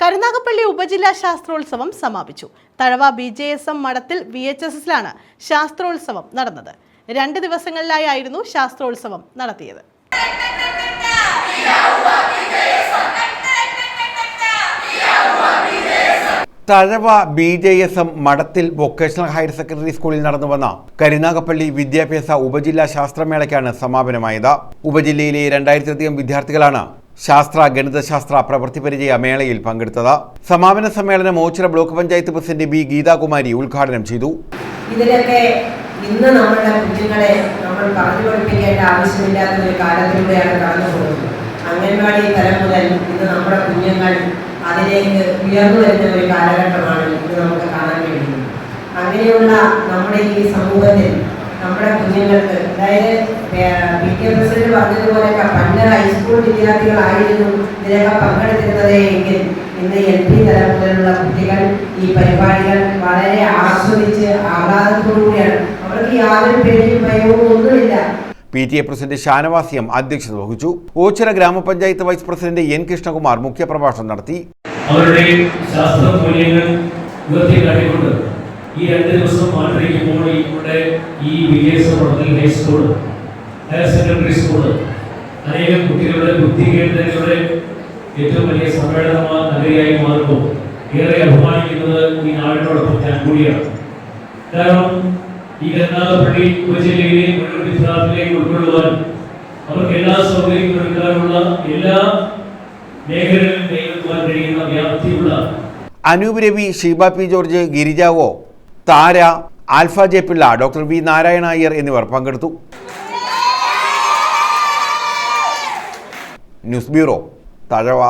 കരുനാഗപ്പള്ളി ഉപജില്ലാ ശാസ്ത്രോത്സവം സമാപിച്ചു. Thazhava B J S M Madathil V H S എസിലാണ് ശാസ്ത്രോത്സവം നടന്നത്. രണ്ട് ദിവസങ്ങളിലായിരുന്നു ശാസ്ത്രോത്സവം നടത്തിയത്. Thazhava B J S M Madathil vocational higher secondary സ്കൂളിൽ നടന്നു വന്ന കരുനാഗപ്പള്ളി വിദ്യാഭ്യാസ ഉപജില്ലാ ശാസ്ത്രമേളയ്ക്കാണ് സമാപനമായത്. ഉപജില്ലയിലെ രണ്ടായിരത്തിലധികം വിദ്യാർത്ഥികളാണ് ശാസ്ത്ര ഗണിതശാസ്ത്ര പ്രവൃത്തി പരിചയ മേളയിൽ പങ്കെടുത്തത് സമാപന സമ്മേളനം Oachira block panchayat president B Geethakumari ഉദ്ഘാടനം ചെയ്തു. ഇതിലൊക്കെ ഇന്ന് നമ്മളുടെ കുഞ്ഞുങ്ങളെ നമ്മൾ പറഞ്ഞു പഠിപ്പിക്കേണ്ട ആവശ്യമില്ലാത്ത ഒരു കാലത്തിലൂടെയാണ് കടന്നു പോകുന്നത്. അംഗൻവാടി തലം മുതൽ ഇന്ന് നമ്മുടെ കുഞ്ഞുങ്ങൾ അതിലേക്ക് ഉയർന്നു വരുന്ന ഒരു കാലഘട്ടമാണ് ഇന്ന് നമുക്ക് കാണാൻ കഴിയുന്നത്. അങ്ങനെയുള്ള നമ്മുടെ ഈ സമൂഹത്തിൽ നമ്മുടെ കുഞ്ഞുങ്ങൾക്ക്. അതായത് പി ടി പ്രസിഡന്റ് പറഞ്ഞതുപോലെയൊക്കെ പണ്ട് ഹൈസ്കൂൾ വിദ്യാർത്ഥികളായിരുന്നു ഇതിനൊക്കെ പങ്കെടുത്തിരുന്നത് എങ്കിൽ ഇന്ന് എൽ പി തലം മുതലുള്ള കുട്ടികൾ ഈ പരിപാടികൾ വളരെ ആസ്വദിച്ച് ആഹ്ലാദത്തോടുകൂടിയാണ്. അവർക്ക് യാതൊരു പേടിയും ഭയവും ഒന്നുമില്ല. പി ടി എ പ്രസിഡന്റ് ഷാനവാസിയം അധ്യക്ഷത വഹിച്ചു. ഓച്ചിറ ഗ്രാമപഞ്ചായത്ത് വൈസ് പ്രസിഡന്റ് എൻ കൃഷ്ണകുമാർ മുഖ്യപ്രഭാഷണം നടത്തി. അവരുടെ ശാസ്ത്ര മൂല്യങ്ങൾ ഉയർത്തിക്കാട്ടിക്കൊണ്ട് ഈ രണ്ട് ദിവസം മാറ്റിരിക്കുമ്പോൾ ഇവിടെ ഈ വിജയസമൂഹത്തിൽ high school higher secondary school അനേകം കുട്ടികളുടെ ബുദ്ധി കേന്ദ്രങ്ങളുടെ ഏറ്റവും വലിയ സമ്മേളനമായ നഗരിയായി മാറുമ്പോൾ ഏറെ അഭിമാനിക്കുന്നത് ഈ നാടിനോടൊപ്പം ഞാൻ കൂടിയാണ്. കാരണം ഈ കരുനാഗപ്പള്ളി ഉപജില്ലയിലെ മുഴുവൻ വിദ്യാർത്ഥികളെയും ഉൾക്കൊള്ളുവാൻ അവർക്ക് എല്ലാ സൗകര്യങ്ങളും ഒരുക്കാനുള്ള എല്ലാ മേഖലകളിലും കൈവെക്കുവാൻ കഴിയുന്ന വ്യാപ്തിയുള്ള Anoop Ravi Sheeba P George ഗിരിജാവോ Thara Alpha J Pillai doctor V Narayana Iyer എന്നിവർ പങ്കെടുത്തു. News bureau Thazhava.